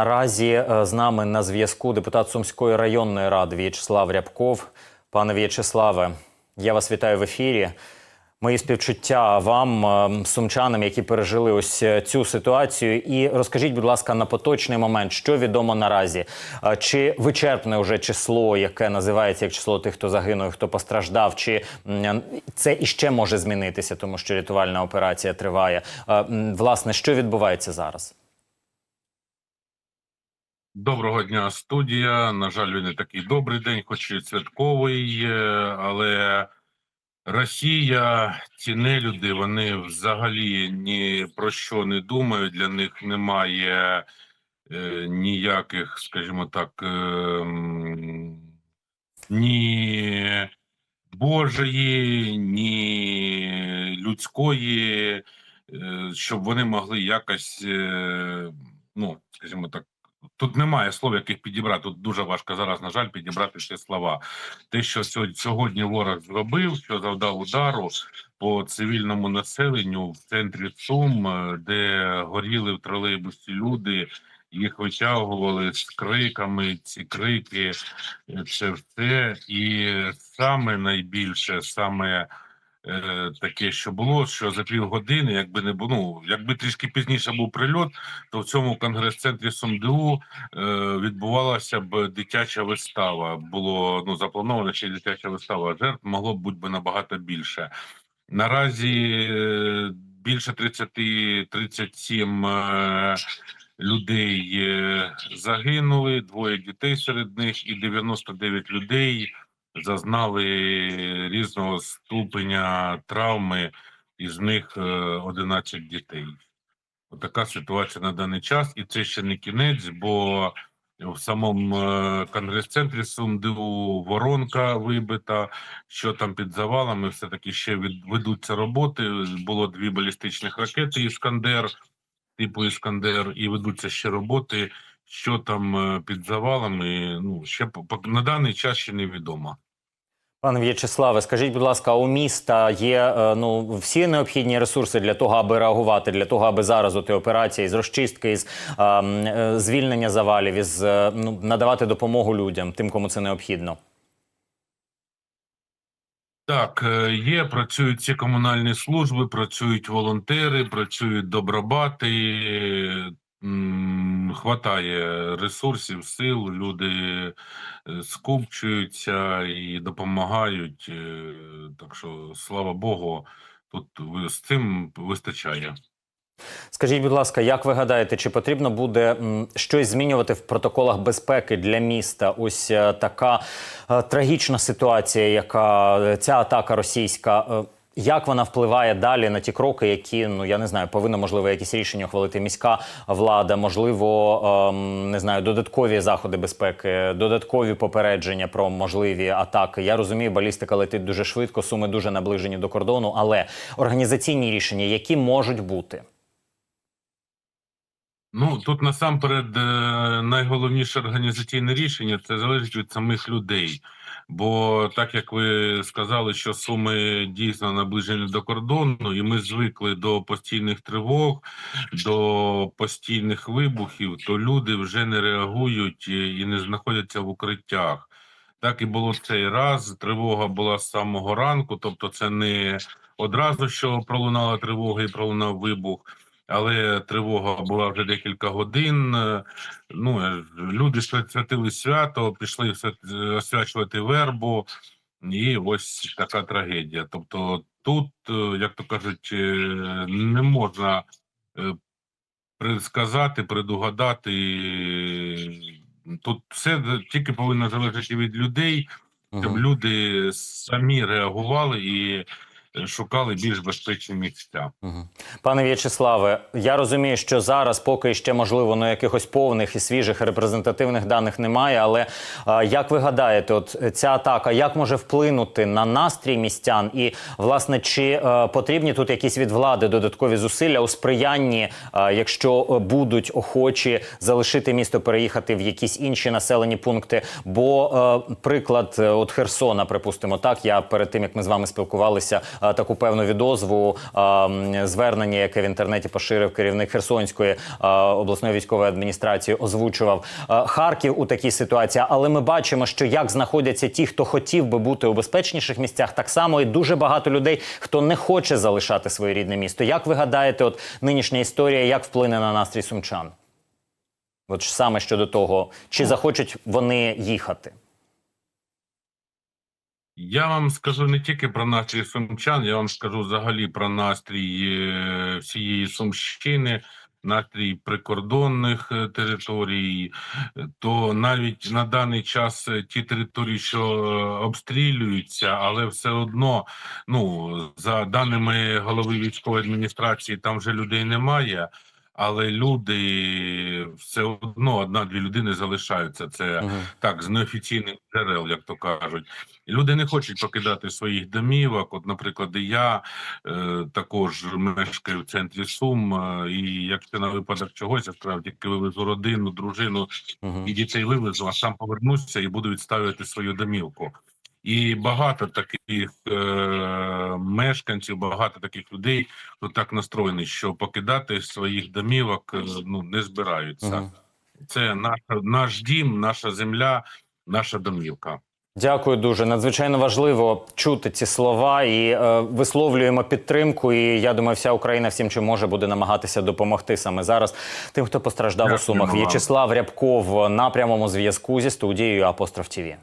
Наразі е, з нами на зв'язку депутат Сумської районної ради В'ячеслав Рябков. Пане В'ячеславе, я вас вітаю в ефірі. Мої співчуття вам, е, сумчанам, які пережили ось е, цю ситуацію. І розкажіть, будь ласка, на поточний момент, що відомо наразі? Чи вичерпне вже число, яке називається як число тих, хто загинув, хто постраждав? Чи це іще може змінитися, тому що рятувальна операція триває? Власне, що відбувається зараз? Доброго дня, студія. На жаль, він не такий добрий день, хоч і святковий, але Росія, ці нелюди, вони взагалі ні про що не думають. Для них немає е, ніяких, скажімо так, е, ні Божої, ні людської, е, щоб вони могли якось, е, ну, скажімо так. Тут немає слов, яких підібрати. Тут дуже важко зараз, на жаль, підібрати ще слова. Те, що сьогодні, ворог зробив, що завдав удару по цивільному населенню в центрі Сум, е, де горіли в тролейбусі люди, їх витягували з криками. Ці крики, е, це все. І саме найбільше, саме е, таке, що було, що за півгодини, якби не було, ну, якби трішки пізніше був прильот, то в цьому конгрес-центрі СумДУ е, відбувалася б дитяча вистава. Було ну запланована ще дитяча вистава. Жертв могло б бути набагато більше. Наразі е, більше 30 37 е, людей е, загинули, двоє дітей серед них, і 99 людей зазнали різного ступеня травми, із них е, 11 дітей. Така ситуація на даний час, і це ще не кінець, бо в самому е, конгрес-центрі СумДУ воронка вибита. Що там під завалами, все таки ще ведуться роботи. Було дві балістичних ракети Іскандер, типу Іскандер, і ведуться ще роботи. Що там е, під завалами? Ну ще на даний час ще невідомо. Пане В'ячеславе, скажіть, будь ласка, у міста є е, ну всі необхідні ресурси для того, аби реагувати, для того, аби зараз у операції з розчистки, е, е, звільнення завалів, із е, ну надавати допомогу людям, тим, кому це необхідно. Так, е, є, працюють ці комунальні служби, працюють волонтери, працюють добробати. Хватає ресурсів, сил, люди е, скупчуються і допомагають. е, Так що, слава Богу, тут з цим вистачає. Скажіть, будь ласка, як ви гадаєте, чи потрібно буде щось змінювати в протоколах безпеки для міста? Ось е, така трагічна ситуація, яка ця атака російська. Як вона впливає далі на ті кроки, які ну я не знаю, повинна можливо якісь рішення ухвалити міська влада, можливо, ем, не знаю, додаткові заходи безпеки, додаткові попередження про можливі атаки. Я розумію, балістика летить дуже швидко, суми дуже наближені до кордону, але організаційні рішення, які можуть бути. Ну тут насамперед е, найголовніше організаційне рішення це залежить від самих людей. Бо так як ви сказали, що суми дійсно наближені до кордону, і ми звикли до постійних тривог, до постійних вибухів, то люди вже не реагують і не знаходяться в укриттях. Так і було цей раз. Тривога була з самого ранку, тобто це не одразу, що пролунала тривога і пролунав вибух але тривога була вже декілька годин. Е, Ну е, люди святили свято, пішли освячувати вербу, і ось така трагедія. Тобто, тут, е, як то кажуть, не можна предсказати, предугадати. Тут все тільки повинно залежати від людей, щоб люди самі реагували і шукали більш безпечні місця. Пане В'ячеславе, я розумію, що зараз поки ще можливо ну, якихось повних і свіжих репрезентативних даних немає. Але е, як ви гадаєте, от ця атака як може вплинути на настрій містян? І власне чи е, потрібні тут якісь від влади додаткові зусилля у сприянні, е, якщо е, будуть охочі залишити місто, переїхати в якісь інші населені пункти? Бо е, приклад е, от Херсона, припустимо, так я перед тим як ми з вами спілкувалися, е, е, таку певну відозву е, звернення, яке в інтернеті поширив керівник Херсонської е, обласної військової адміністрації, озвучував е, Харків у такій ситуації. Але ми бачимо, що як знаходяться ті, хто хотів би бути у безпечніших місцях, так само і дуже багато людей, хто не хоче залишати своє рідне місто. Як ви гадаєте, от нинішня історія як вплине на настрій сумчан? От саме щодо того, чи захочуть вони їхати? Я вам скажу не тільки про настрій сумчан, я вам скажу взагалі про настрій е, всієї Сумщини, настрій прикордонних е, територій. То навіть на даний час е, ті території, що обстрілюються, але все одно, ну за даними голови військової адміністрації, там вже людей немає. Але люди все одно одна-дві людини залишаються. Це Мгм. так, з неофіційних джерел, як то кажуть. Люди не хочуть покидати своїх домівок. От, наприклад, і я е, також мешкаю в центрі Сум, е, і якщо на випадок чогось, я сказав, тільки вивезу родину, дружину Мгм. і дітей вивезу, а сам повернуся і буду відставити свою домівку. І багато таких е, мешканців, багато таких людей, хто так настроєний, що покидати своїх домівок е, ну не збираються. Мгм. Це наш, наш дім, наша земля, наша домівка. Дякую дуже. Надзвичайно важливо чути ці слова і е, висловлюємо підтримку. І я думаю, вся Україна всім, чим може, буде намагатися допомогти саме зараз тим, хто постраждав у Сумах. вам. В'ячеслав Рябков на прямому зв'язку зі студією Апостроф ТІВІ.